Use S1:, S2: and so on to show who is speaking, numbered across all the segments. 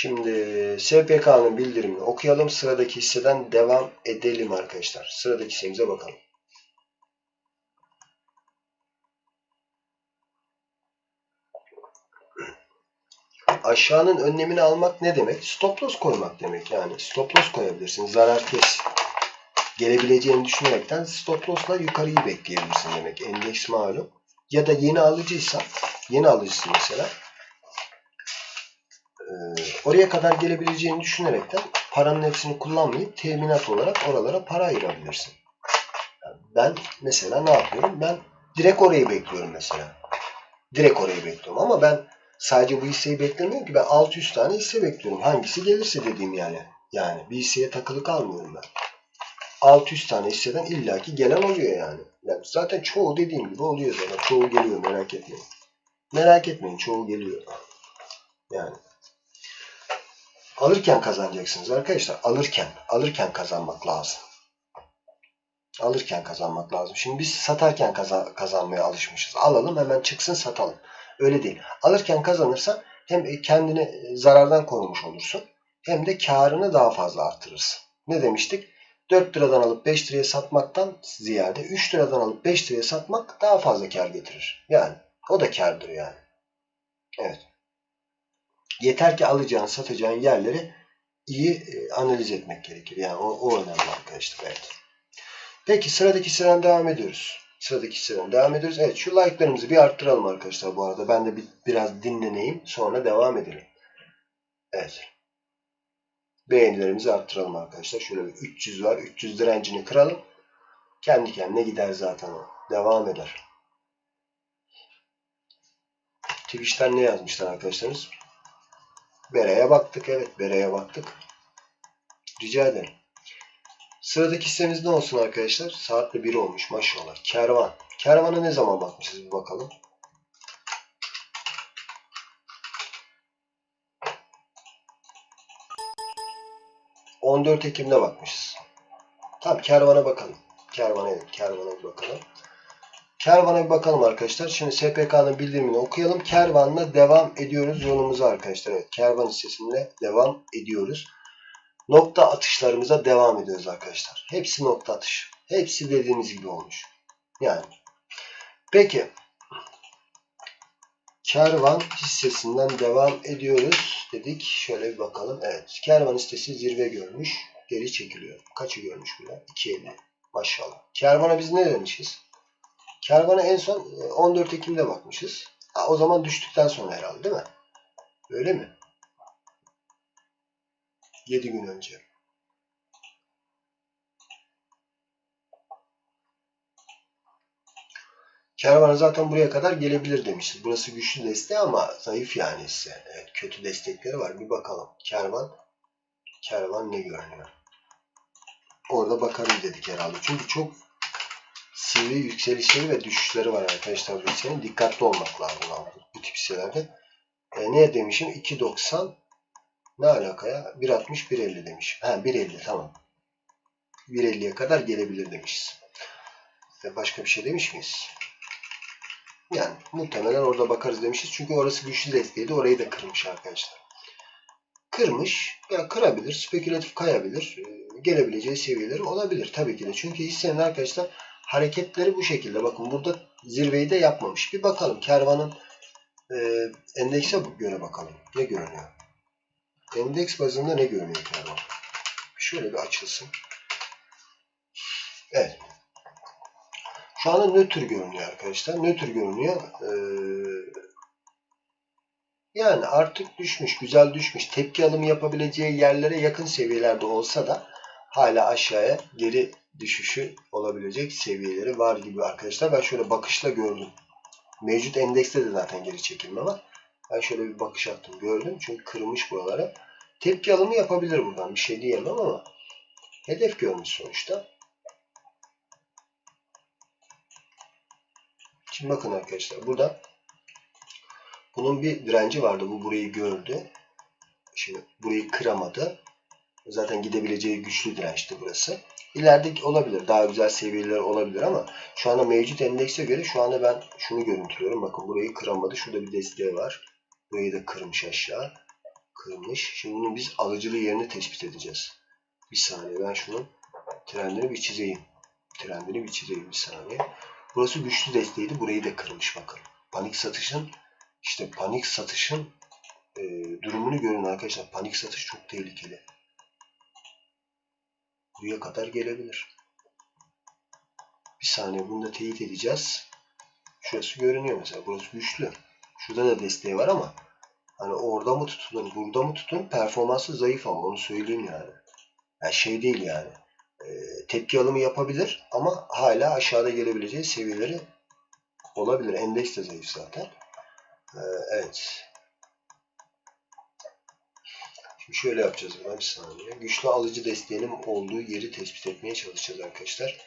S1: Şimdi SPK'nın bildirimini okuyalım. Sıradaki hisseden devam edelim arkadaşlar. Sıradaki hissemize bakalım. Aşağının önlemini almak ne demek? Stop loss koymak demek yani. Stop loss koyabilirsin. Zarar kes. Gelebileceğini düşünerekten stop loss'la yukarıyı bekleyebilirsin demek. Endeks malum. Ya da yeni alıcıysa, yeni alıcısın mesela. Ee, oraya kadar gelebileceğini düşünerekten paranın hepsini kullanmayıp teminat olarak oralara para ayırabilirsin. Yani ben mesela ne yapıyorum? Ben direkt orayı bekliyorum mesela. Direkt orayı bekliyorum ama ben sadece bu hisseyi beklemiyorum ki ben 600 tane hisse bekliyorum. Hangisi gelirse dediğim yani. Yani bir hisseye takılı kalmıyorum ben. 600 tane hisseden illaki gelen oluyor yani. yani. Zaten çoğu dediğim gibi oluyor zaten. Çoğu geliyor merak etmeyin. Merak etmeyin çoğu geliyor. Yani. Alırken kazanacaksınız arkadaşlar. Alırken. Alırken kazanmak lazım. Alırken kazanmak lazım. Şimdi biz satarken kazan, kazanmaya alışmışız. Alalım hemen çıksın satalım. Öyle değil. Alırken kazanırsan hem kendini zarardan korumuş olursun hem de karını daha fazla artırırsın. Ne demiştik? 4 liradan alıp 5 liraya satmaktan ziyade 3 liradan alıp 5 liraya satmak daha fazla kar getirir. Yani o da kardır yani. Evet. Yeter ki alacağın, satacağın yerleri iyi e, analiz etmek gerekir. Yani o, o önemli arkadaşlar. Evet. Peki sıradaki sıradan devam ediyoruz. Sıradaki sıradan devam ediyoruz. Evet şu like'larımızı bir arttıralım arkadaşlar bu arada. Ben de bir, biraz dinleneyim. Sonra devam edelim. Evet. Beğenilerimizi arttıralım arkadaşlar. Şöyle bir 300 var. 300 direncini kıralım. Kendi kendine gider zaten o. Devam eder. Twitch'ten ne yazmışlar arkadaşlarımız? Bereye baktık. Evet Bereye baktık. Rica ederim. Sıradaki hissemiz ne olsun arkadaşlar? Saatte 1 olmuş maşallah. Kervan. Kervana ne zaman bakmışız bir bakalım. ...14 Ekim'de bakmışız. Tamam kervana bakalım. Kervana evet kervana bir bakalım. Kervana bir bakalım arkadaşlar. Şimdi SPK'nın bildirimini okuyalım. Kervanla devam ediyoruz yolumuza arkadaşlar. Evet kervan hissesiyle devam ediyoruz nokta atışlarımıza devam ediyoruz arkadaşlar. Hepsi nokta atış. Hepsi dediğimiz gibi olmuş. Yani. Peki. Kervan hissesinden devam ediyoruz dedik. Şöyle bir bakalım. Evet. Kervan hissesi zirve görmüş. Geri çekiliyor. Kaçı görmüş bile? 2.50. Maşallah. Kervana biz ne demişiz? Kervana en son 14 Ekim'de bakmışız. Ha, o zaman düştükten sonra herhalde değil mi? Öyle mi? 7 gün önce. Kervana zaten buraya kadar gelebilir demişiz. Burası güçlü desteği ama zayıf yani ise. Evet, kötü destekleri var. Bir bakalım. Kervan kervan ne görünüyor? Orada bakarız dedik herhalde. Çünkü çok sivri yükselişleri ve düşüşleri var arkadaşlar bu hissenin. Dikkatli olmak lazım bu tip hisselerde. E, ne demişim? 2.90 ne alaka ya? 1.60 1.50 demiş. Ha 1.50 tamam. 1.50'ye kadar gelebilir demişiz. Ve başka bir şey demiş miyiz? Yani muhtemelen orada bakarız demişiz. Çünkü orası güçlü desteğiydi. Orayı da kırmış arkadaşlar. Kırmış. Ya kırabilir. Spekülatif kayabilir. Gelebileceği seviyeleri olabilir. Tabii ki de. Çünkü hissenin arkadaşlar hareketleri bu şekilde. Bakın burada zirveyi de yapmamış. Bir bakalım. Kervanın e, endekse göre bakalım. Ne görünüyor? Endeks bazında ne görünüyor kervan? Şöyle bir açılsın. Evet. Şu anda nötr görünüyor arkadaşlar. Nötr görünüyor. Ee, yani artık düşmüş. Güzel düşmüş. Tepki alımı yapabileceği yerlere yakın seviyelerde olsa da hala aşağıya geri düşüşü olabilecek seviyeleri var gibi arkadaşlar. Ben şöyle bakışla gördüm. Mevcut endekste de zaten geri çekilme var. Ben şöyle bir bakış attım gördüm. Çünkü kırmış buraları. Tepki alımı yapabilir buradan. Bir şey diyemem ama hedef görmüş sonuçta. Şimdi bakın arkadaşlar burada bunun bir direnci vardı. Bu burayı gördü. Şimdi burayı kıramadı. Zaten gidebileceği güçlü dirençti burası. İleride olabilir. Daha güzel seviyeler olabilir ama şu anda mevcut endekse göre şu anda ben şunu görüntülüyorum. Bakın burayı kıramadı. Şurada bir desteği var. Burayı da kırmış aşağı. kırmış. Şimdi bunun biz alıcılı yerini tespit edeceğiz. Bir saniye ben şunun trendini bir çizeyim. Trendini bir çizeyim bir saniye. Burası güçlü desteğiydi. Burayı da kırmış bakın. Panik satışın işte panik satışın e, durumunu görün arkadaşlar. Panik satış çok tehlikeli. Buraya kadar gelebilir. Bir saniye bunu da teyit edeceğiz. Şurası görünüyor mesela. Burası güçlü. Şurada da desteği var ama hani orada mı tutulur, burada mı tutun performansı zayıf ama onu söyleyeyim yani. Yani şey değil yani. E, tepki alımı yapabilir ama hala aşağıda gelebileceği seviyeleri olabilir. Endeks de zayıf zaten. E, evet. Şimdi şöyle yapacağız hemen bir saniye. Güçlü alıcı desteğinin olduğu yeri tespit etmeye çalışacağız arkadaşlar.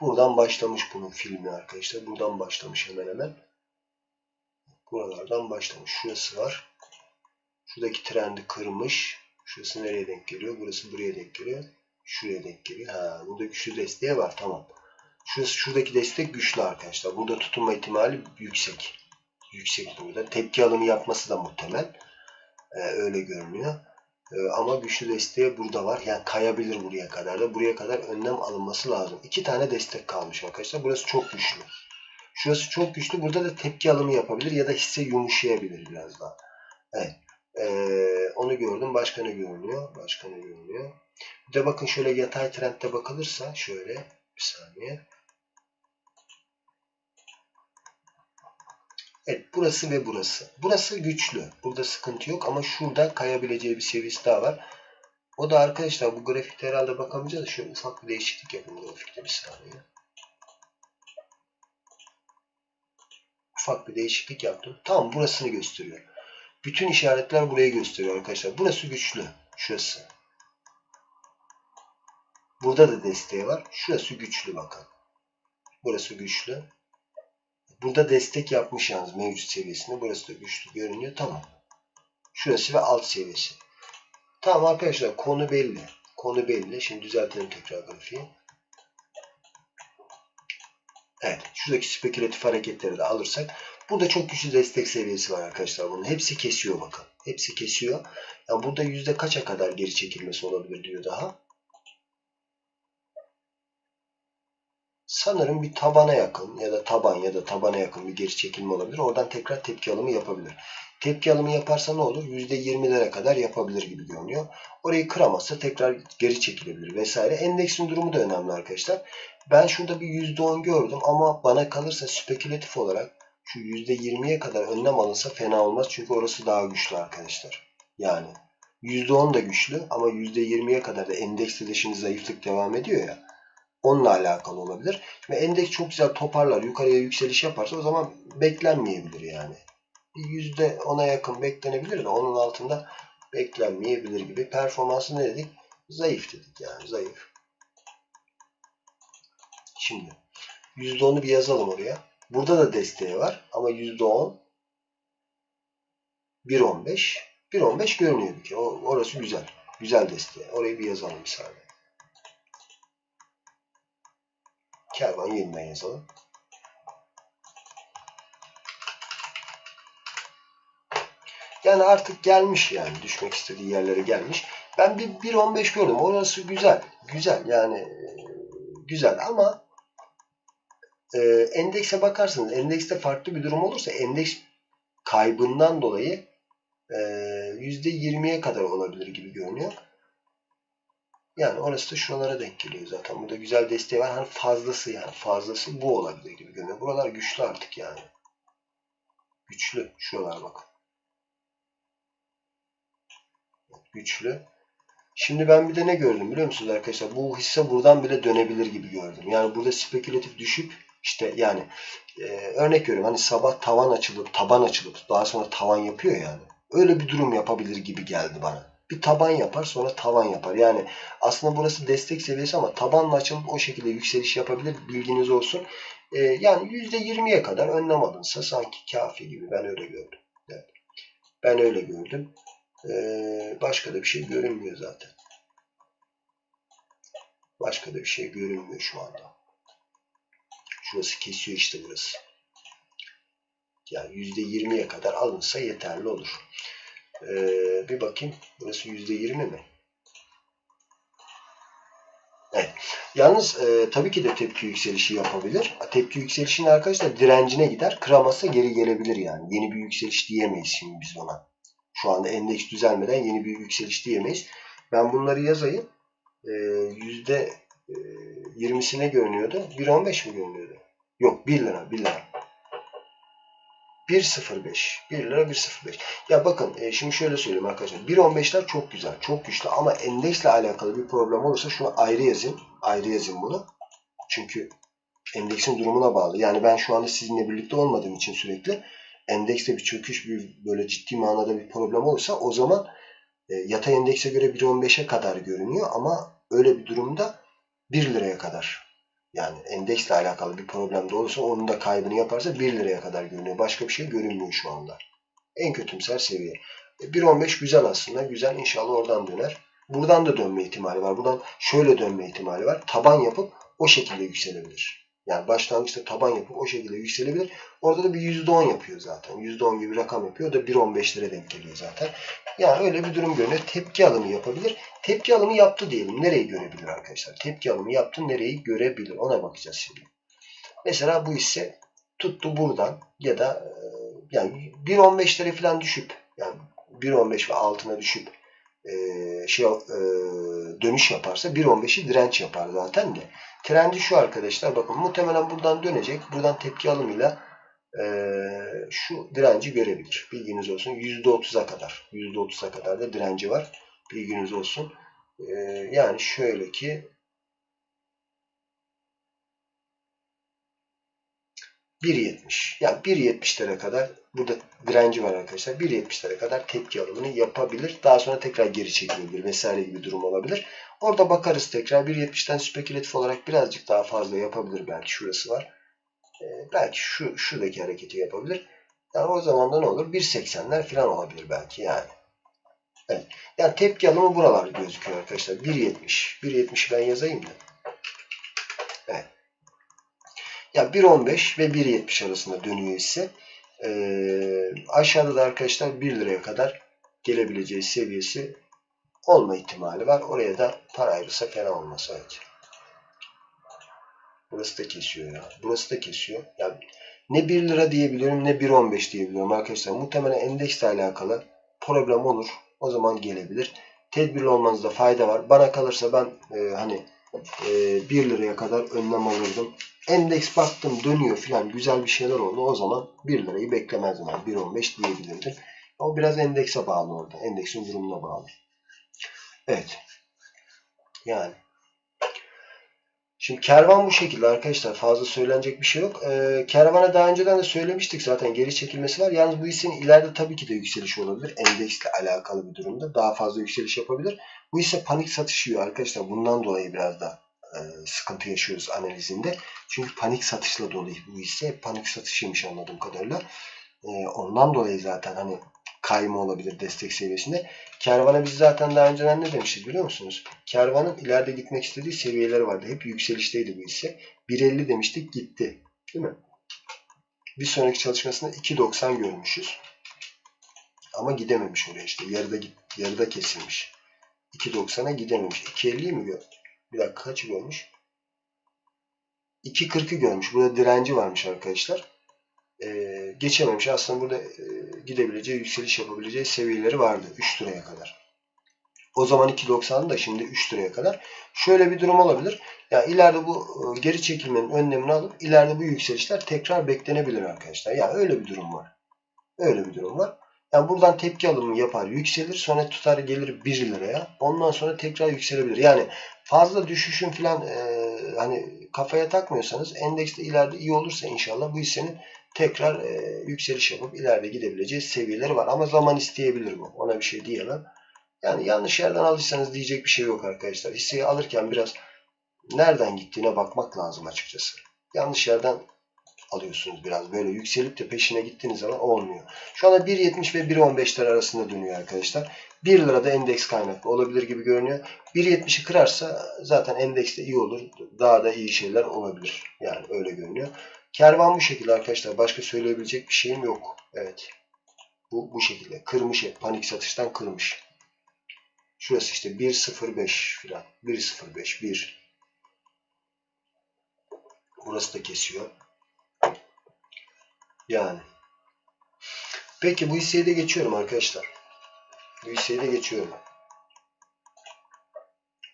S1: Buradan başlamış bunun filmi arkadaşlar. Buradan başlamış hemen hemen. Buralardan başlamış. Şurası var. Şuradaki trendi kırmış. Şurası nereye denk geliyor? Burası buraya denk geliyor. Şuraya denk geliyor. Ha, burada güçlü desteği var. Tamam. Şurası, şuradaki destek güçlü arkadaşlar. Burada tutunma ihtimali yüksek. Yüksek burada. Tepki alımı yapması da muhtemel. Ee, öyle görünüyor. Ee, ama güçlü desteği burada var. Yani kayabilir buraya kadar da. Buraya kadar önlem alınması lazım. İki tane destek kalmış arkadaşlar. Burası çok güçlü. Şurası çok güçlü. Burada da tepki alımı yapabilir ya da hisse yumuşayabilir biraz daha. Evet. Ee, onu gördüm. Başka ne görünüyor? Başka ne görünüyor? Bir de bakın şöyle yatay trendde bakılırsa şöyle bir saniye. Evet burası ve burası. Burası güçlü. Burada sıkıntı yok ama şurada kayabileceği bir seviyesi daha var. O da arkadaşlar bu grafikte herhalde bakamayacağız. Şöyle ufak bir değişiklik yapın grafikte bir saniye. Ufak bir değişiklik yaptım. Tamam burasını gösteriyor. Bütün işaretler burayı gösteriyor arkadaşlar. Burası güçlü. Şurası. Burada da desteği var. Şurası güçlü bakın. Burası güçlü. Burada destek yapmış yalnız mevcut seviyesinde. Burası da güçlü görünüyor. Tamam. Şurası ve alt seviyesi. Tamam arkadaşlar konu belli. Konu belli. Şimdi düzeltelim tekrar grafiği. Evet. Şuradaki spekülatif hareketleri de alırsak. Burada çok güçlü destek seviyesi var arkadaşlar. Bunun hepsi kesiyor bakın. Hepsi kesiyor. Yani burada yüzde kaça kadar geri çekilmesi olabilir diyor daha. Sanırım bir tabana yakın ya da taban ya da tabana yakın bir geri çekilme olabilir. Oradan tekrar tepki alımı yapabilir. Tepki alımı yaparsa ne olur? %20'lere kadar yapabilir gibi görünüyor. Orayı kıramazsa tekrar geri çekilebilir vesaire. Endeksin durumu da önemli arkadaşlar. Ben şurada bir %10 gördüm ama bana kalırsa spekülatif olarak şu %20'ye kadar önlem alınsa fena olmaz. Çünkü orası daha güçlü arkadaşlar. Yani %10 da güçlü ama %20'ye kadar da endekste de şimdi zayıflık devam ediyor ya. Onunla alakalı olabilir. Ve endeks çok güzel toparlar, yukarıya yükseliş yaparsa o zaman beklenmeyebilir yani. Bir yüzde ona yakın beklenebilir de onun altında beklenmeyebilir gibi. Performansı ne dedik? Zayıf dedik yani zayıf. Şimdi %10'u bir yazalım oraya. Burada da desteği var ama %10 1.15 1.15 görünüyor bir kere. Orası güzel. Güzel desteği. Orayı bir yazalım bir saniye. Kervan yeniden yazalım. Yani artık gelmiş yani. Düşmek istediği yerlere gelmiş. Ben bir 1.15 gördüm. Orası güzel. Güzel yani e, güzel ama e, endekse bakarsanız endekste farklı bir durum olursa endeks kaybından dolayı e, %20'ye kadar olabilir gibi görünüyor. Yani orası da şuralara denk geliyor zaten. Burada güzel desteği var. Hani fazlası yani. Fazlası bu olabilir gibi görünüyor. Buralar güçlü artık yani. Güçlü. Şuralar bak. Güçlü. Şimdi ben bir de ne gördüm biliyor musunuz arkadaşlar? Bu hisse buradan bile dönebilir gibi gördüm. Yani burada spekülatif düşüp işte yani e, örnek veriyorum hani sabah tavan açılıp taban açılıp daha sonra tavan yapıyor yani. Öyle bir durum yapabilir gibi geldi bana bir taban yapar sonra tavan yapar. Yani aslında burası destek seviyesi ama tabanla açılıp o şekilde yükseliş yapabilir. Bilginiz olsun. Ee, yani %20'ye kadar önlem alınsa sanki kafi gibi. Ben öyle gördüm. Evet. Ben öyle gördüm. Ee, başka da bir şey görünmüyor zaten. Başka da bir şey görünmüyor şu anda. Şurası kesiyor işte burası. Yani %20'ye kadar alınsa yeterli olur. Ee, bir bakayım. Burası %20 mi? Evet. Yalnız e, tabii ki de tepki yükselişi yapabilir. Tepki yükselişinin arkadaşlar direncine gider. Kıramazsa geri gelebilir yani. Yeni bir yükseliş diyemeyiz şimdi biz ona. Şu anda endeks düzelmeden yeni bir yükseliş diyemeyiz. Ben bunları yazayım. E, yüzde e, %20'sine görünüyordu. 1.15 mi görünüyordu? Yok 1 lira 1 lira. 1.05. 1 lira 1.05. Ya bakın e, şimdi şöyle söyleyeyim arkadaşlar. 1.15'ler çok güzel, çok güçlü ama endeksle alakalı bir problem olursa şunu ayrı yazın. Ayrı yazın bunu. Çünkü endeksin durumuna bağlı. Yani ben şu anda sizinle birlikte olmadığım için sürekli endekste bir çöküş, bir böyle ciddi manada bir problem olursa o zaman e, yatay endekse göre 1.15'e kadar görünüyor ama öyle bir durumda 1 liraya kadar yani endeksle alakalı bir problem de olursa onun da kaybını yaparsa 1 liraya kadar görünüyor. Başka bir şey görünmüyor şu anda. En kötümser seviye. 1.15 güzel aslında. Güzel inşallah oradan döner. Buradan da dönme ihtimali var. Buradan şöyle dönme ihtimali var. Taban yapıp o şekilde yükselebilir. Yani başlangıçta taban yapıp o şekilde yükselebilir. Orada da bir %10 yapıyor zaten. %10 gibi rakam yapıyor. O da 1.15'lere denk geliyor zaten. Yani öyle bir durum görünüyor. Tepki alımı yapabilir. Tepki alımı yaptı diyelim. Nereyi görebilir arkadaşlar? Tepki alımı yaptı. Nereyi görebilir? Ona bakacağız şimdi. Mesela bu hisse tuttu buradan ya da e, yani 1.15'lere falan düşüp yani 1.15 ve altına düşüp e, şey e, dönüş yaparsa 1.15'i direnç yapar zaten de. Trendi şu arkadaşlar bakın muhtemelen buradan dönecek. Buradan tepki alımıyla şu direnci görebilir. Bilginiz olsun. %30'a kadar. %30'a kadar da direnci var. Bilginiz olsun. E, yani şöyle ki 1.70. Yani 1.70'lere kadar burada direnci var arkadaşlar. 1.70'lere kadar tepki alımını yapabilir. Daha sonra tekrar geri çekilebilir vesaire gibi durum olabilir. Orada bakarız tekrar. 1.70'ten spekülatif olarak birazcık daha fazla yapabilir. Belki şurası var. Ee, belki şu şuradaki hareketi yapabilir. Yani o zaman da ne olur? 1.80'ler falan olabilir belki yani. Evet. Yani tepki alımı buralar gözüküyor arkadaşlar. 1.70. 1.70'i ben yazayım da. Evet. Ya 1.15 ve 1.70 arasında dönüyor ise ee, aşağıda da arkadaşlar 1 liraya kadar gelebileceği seviyesi olma ihtimali var. Oraya da para ayrılsa fena olmaz. Evet. Burası da kesiyor ya. Burası da kesiyor. Yani ne 1 lira diyebiliyorum ne 1.15 diyebiliyorum arkadaşlar. Muhtemelen endeksle alakalı problem olur. O zaman gelebilir. Tedbirli olmanızda fayda var. Bana kalırsa ben e, hani e, 1 liraya kadar önlem alırdım. Endeks baktım dönüyor filan güzel bir şeyler oldu. O zaman 1 lirayı beklemezdim. Yani 1.15 diyebilirdim. O biraz endekse bağlı orada. Endeksin durumuna bağlı. Evet. Yani. Şimdi kervan bu şekilde arkadaşlar. Fazla söylenecek bir şey yok. Ee, kervana daha önceden de söylemiştik zaten. Geri çekilmesi var. Yalnız bu hissenin ileride tabii ki de yükseliş olabilir. Endeksle alakalı bir durumda. Daha fazla yükseliş yapabilir. Bu hisse panik satış yiyor arkadaşlar. Bundan dolayı biraz da e, sıkıntı yaşıyoruz analizinde. Çünkü panik satışla dolu bu hisse. Panik satışıymış anladığım kadarıyla. E, ondan dolayı zaten hani kayma olabilir destek seviyesinde. Kervana biz zaten daha önceden ne demişiz biliyor musunuz? Kervanın ileride gitmek istediği seviyeleri vardı. Hep yükselişteydi bu hisse. 1.50 demiştik gitti. Değil mi? Bir sonraki çalışmasında 2.90 görmüşüz. Ama gidememiş oraya işte. Yarıda, yarıda kesilmiş. 2.90'a gidememiş. 2.50'yi mi gör? Bir dakika kaçı görmüş? 2.40'ı görmüş. Burada direnci varmış arkadaşlar e, geçememiş. Aslında burada e, gidebileceği, yükseliş yapabileceği seviyeleri vardı 3 liraya kadar. O zaman 2.90'dı da şimdi 3 liraya kadar. Şöyle bir durum olabilir. Yani ileride bu e, geri çekilmenin önlemini alıp ileride bu yükselişler tekrar beklenebilir arkadaşlar. Yani öyle bir durum var. Öyle bir durum var. Yani buradan tepki alımı yapar, yükselir. Sonra tutar gelir 1 liraya. Ondan sonra tekrar yükselebilir. Yani fazla düşüşün falan e, hani kafaya takmıyorsanız endekste ileride iyi olursa inşallah bu hissenin tekrar e, yükseliş yapıp ileride gidebileceği seviyeleri var. Ama zaman isteyebilir bu. Ona bir şey diyemem. Yani yanlış yerden alırsanız diyecek bir şey yok arkadaşlar. Hisseyi alırken biraz nereden gittiğine bakmak lazım açıkçası. Yanlış yerden alıyorsunuz biraz. Böyle yükselip de peşine gittiğiniz zaman olmuyor. Şu anda 1.70 ve 1.15'ler arasında dönüyor arkadaşlar. 1 lira da endeks kaynaklı olabilir gibi görünüyor. 1.70'i kırarsa zaten endekste iyi olur. Daha da iyi şeyler olabilir. Yani öyle görünüyor. Kervan bu şekilde arkadaşlar. Başka söyleyebilecek bir şeyim yok. Evet. Bu, bu şekilde. Kırmış hep. Panik satıştan kırmış. Şurası işte 1.05 filan. 1.05 1. Burası da kesiyor. Yani. Peki bu hisseye de geçiyorum arkadaşlar. Bu hisseye de geçiyorum.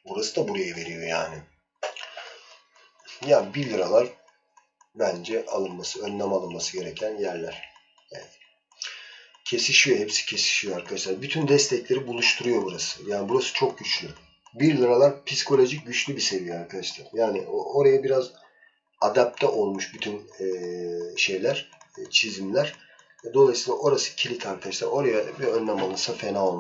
S1: Burası da buraya veriyor yani. Yani 1 liralar bence alınması, önlem alınması gereken yerler. Evet. Kesişiyor, hepsi kesişiyor arkadaşlar. Bütün destekleri buluşturuyor burası. Yani burası çok güçlü. 1 liralar psikolojik güçlü bir seviye arkadaşlar. Yani oraya biraz adapte olmuş bütün eee, şeyler, e, çizimler. Dolayısıyla orası kilit arkadaşlar. Oraya bir önlem alınsa fena olmaz.